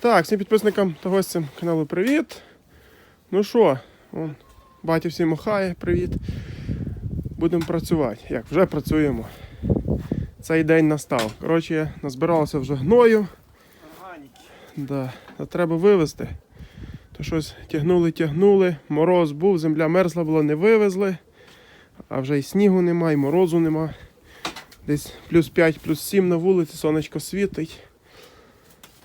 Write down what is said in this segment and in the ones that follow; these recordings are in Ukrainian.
Так, всім підписникам та гостям каналу привіт. Ну що, батя всім махає, привіт. Будемо працювати. Як, вже працюємо. Цей день настав. Коротше, назбиралося вже гною. Да, та треба вивезти. То щось тягнули, тягнули, мороз був, земля мерзла була, не вивезли. А вже і снігу нема, і морозу нема. Десь плюс 5, плюс 7 на вулиці, сонечко світить.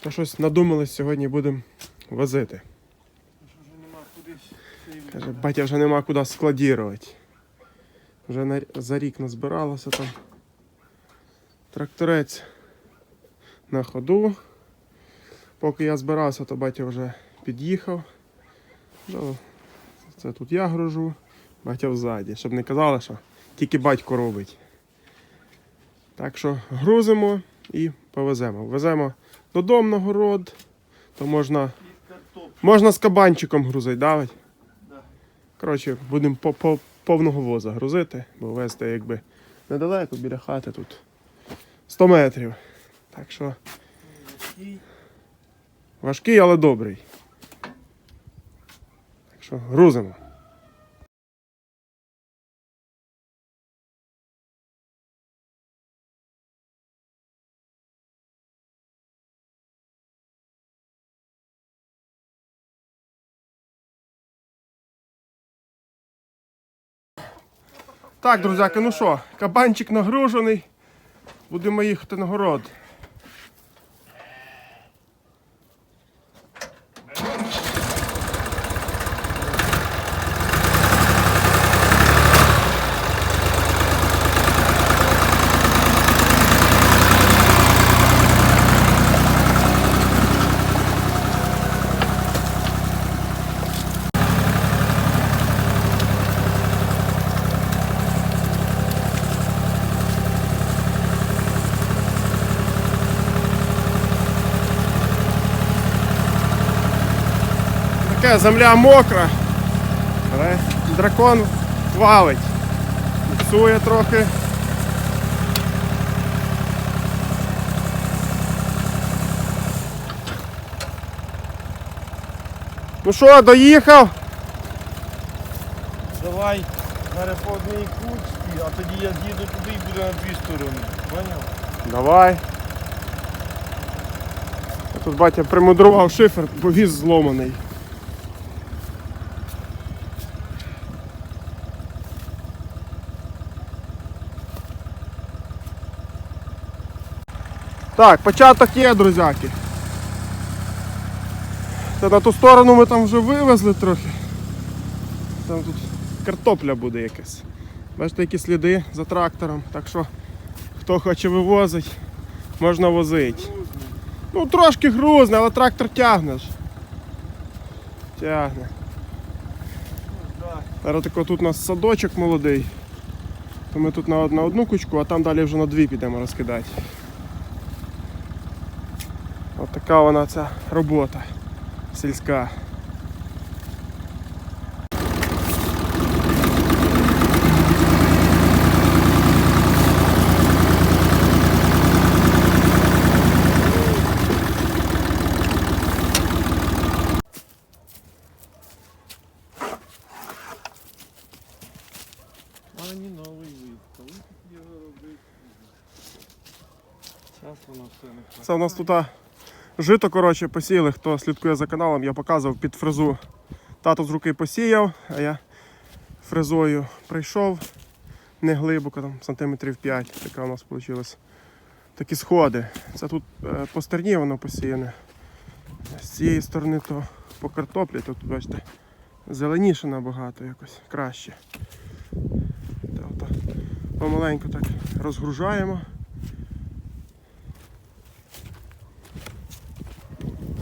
То щось надумали сьогодні будемо возити. Каже, батя вже нема куди складірувати. Вже на, за рік назбиралося там. Тракторець на ходу. Поки я збирався, то батя вже під'їхав. Це тут я гружу, батя взаді, щоб не казали, що тільки батько робить. Так що грузимо і повеземо. Веземо додому на город, то можна, можна з кабанчиком грузити, давить. Коротше, будемо по повного воза грузити, бо везти якби недалеко біля хати тут 100 метрів. Так що важкий, але добрий. Так що грузимо. Так, друзяки, ну що, кабанчик нагружений. Будемо їхати на город. Така земля мокра. Але дракон валить. Псує трохи. Ну що, доїхав? Давай зараз по одній кучці, а тоді я з'їду туди і буде на дві сторони. Поняв? Давай. Тут батя примудрував шифер, бо віз зломаний. Так, початок є, друзяки. Та на ту сторону ми там вже вивезли трохи. Там тут картопля буде якась. Бачите, які сліди за трактором. Так що хто хоче вивозить, можна возити. Ну трошки грузне, але трактор тягне ж. Тягне. Зараз тако тут у нас садочок молодий. То ми тут на одну кучку, а там далі вже на дві підемо розкидати. От така вона ця робота сільська. А не новий вид. Коли тут його робити? Зараз воно все не. Це у нас тут жито, коротше, посіяли. Хто слідкує за каналом, я показував під фрезу. Тато з руки посіяв, а я фрезою прийшов не глибоко, там сантиметрів 5. Така у нас вийшла. Такі сходи. Це тут е, по стерні воно посіяне. З цієї сторони то по картоплі, тут бачите, зеленіше набагато якось краще. Та, ото помаленьку так розгружаємо.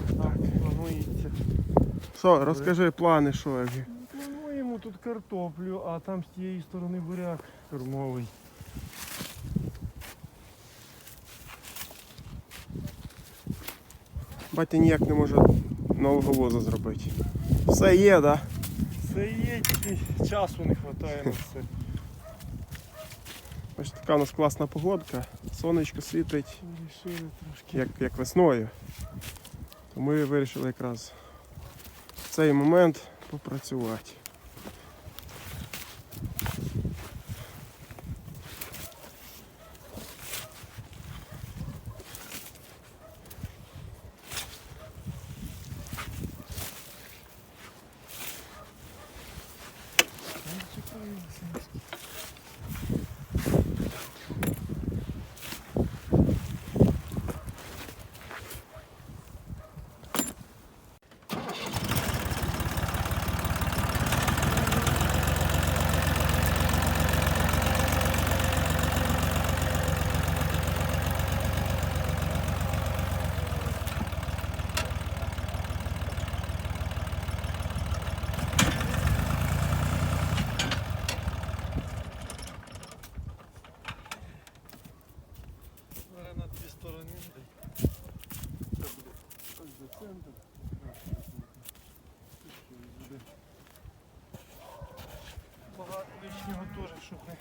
Так, планується. Що, розкажи плани, що як. Плануємо тут картоплю, а там з тієї сторони буряк кормовий. Батя ніяк не може нового воза зробити. Все є, так? Да? Все є, тільки часу не вистачає на все. Ось така у нас класна погодка. Сонечко світить, як, як весною. То ми вирішили якраз цей момент попрацювати. Зараз на дві сторони. Багато лишнього теж, щоб не.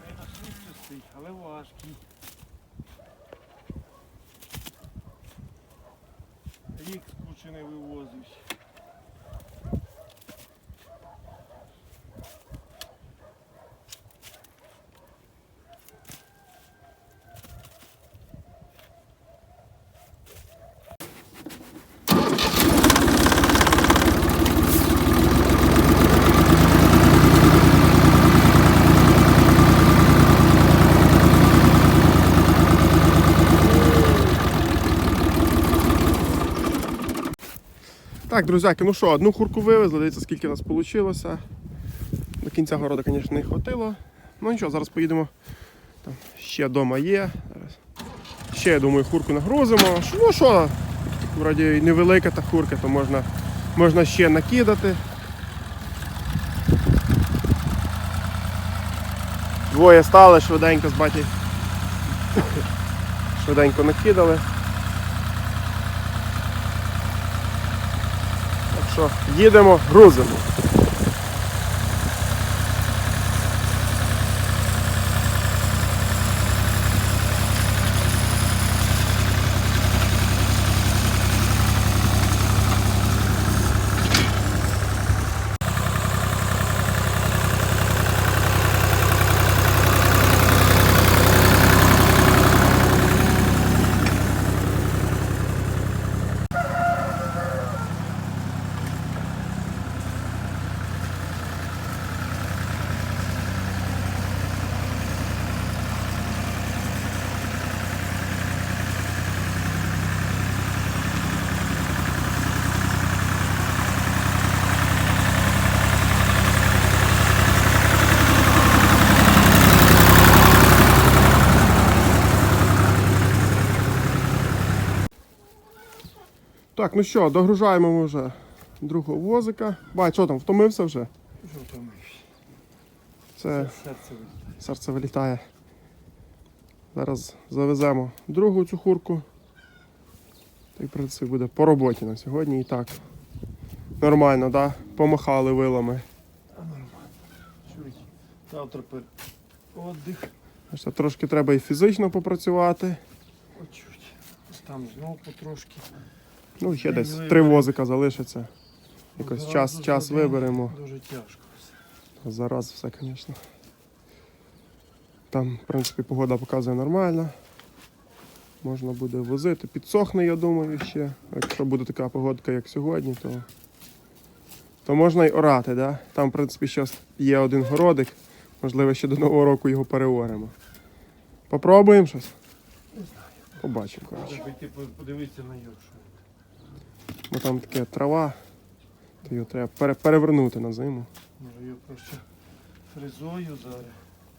Не на сонці стоїть, але важкий. Рік скручений вивозився. Так, друзяки, ну що, одну курку вивезли, дивіться, скільки у нас вийшло. До кінця городу, звісно, не хватило. Ну нічого, зараз поїдемо. Там ще вдома є. Ще, я думаю, курку нагрузимо. Ну що, вроді невелика та курка, то можна, можна ще накидати. Двоє стали швиденько з батьком. Швиденько накидали. Що їдемо, грузимо. Так, ну що, догружаємо ми вже другого возика. Бать, що там, втомився вже? Що там? Це Серце вилітає. серце вилітає. Зараз завеземо другу цю курку. Та й в принципі буде по роботі на сьогодні і так. Нормально, да? Помахали вилами. А нормально. Завтра пер... Отдих. Ще трошки треба і фізично попрацювати. Почуть. Там знову потрошки. Ну, ще десь виберемо. три возика залишиться. Якось Зразу час час виберемо. Дуже тяжко. все. Зараз все, звісно. Там, в принципі, погода показує нормально. Можна буде возити. Підсохне, я думаю, ще. Якщо буде така погодка, як сьогодні, то, то можна й орати, да? Там, в принципі, зараз є один городик. Можливо, ще до Нового року його переоремо. Попробуємо щось? Побачимо, коротше. Треба йти подивитися на його. Бо там таке трава, то його треба пере- перевернути на зиму. Може його просто фрезою зараз.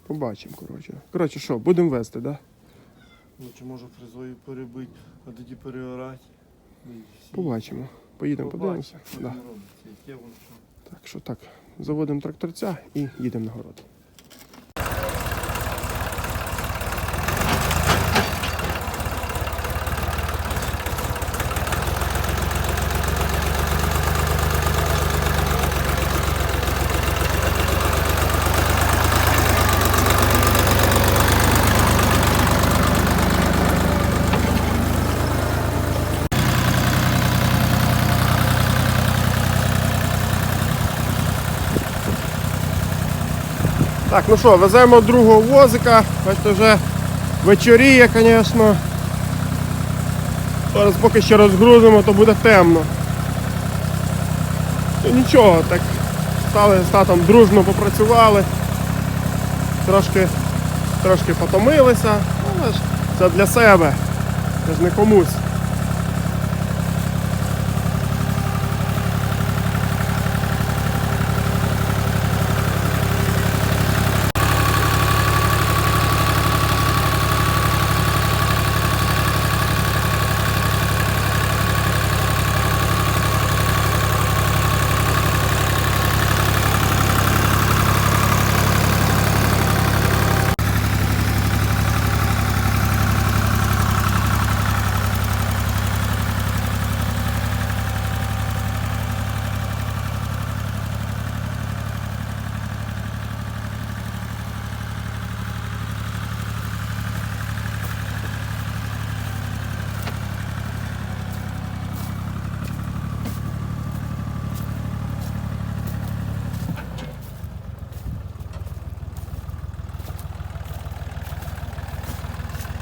Побачимо, коротше. Коротше, що, будемо вести, так? Да? Ну, чи може фрезою перебити, а тоді переорати. Ну. Побачимо. Поїдемо, подивимося. Да. Так що так, заводимо тракторця і їдемо на город. Так, ну що, веземо другого возика. Бачите, вже вечоріє, звісно. Зараз поки ще розгрузимо, то буде темно. Ну нічого, так стали з дружно попрацювали. Трошки, трошки потомилися. Ну, але ж це для себе. Це ж не комусь.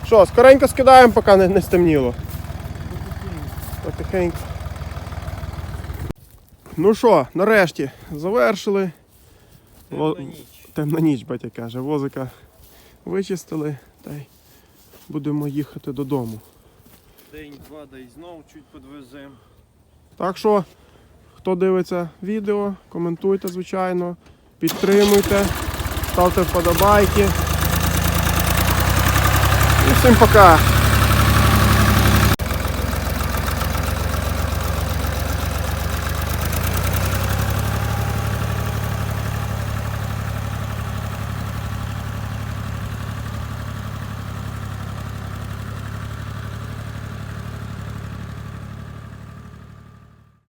Що, скоренько скидаємо, поки не, не стемніло. Потихеньку. Ну що, нарешті завершили. Темна ніч. Темна ніч, батя каже. Возика вичистили та й будемо їхати додому. День-два, да й знов чуть підвеземо. Так що, хто дивиться відео, коментуйте, звичайно, підтримуйте, ставте вподобайки. І всім пока!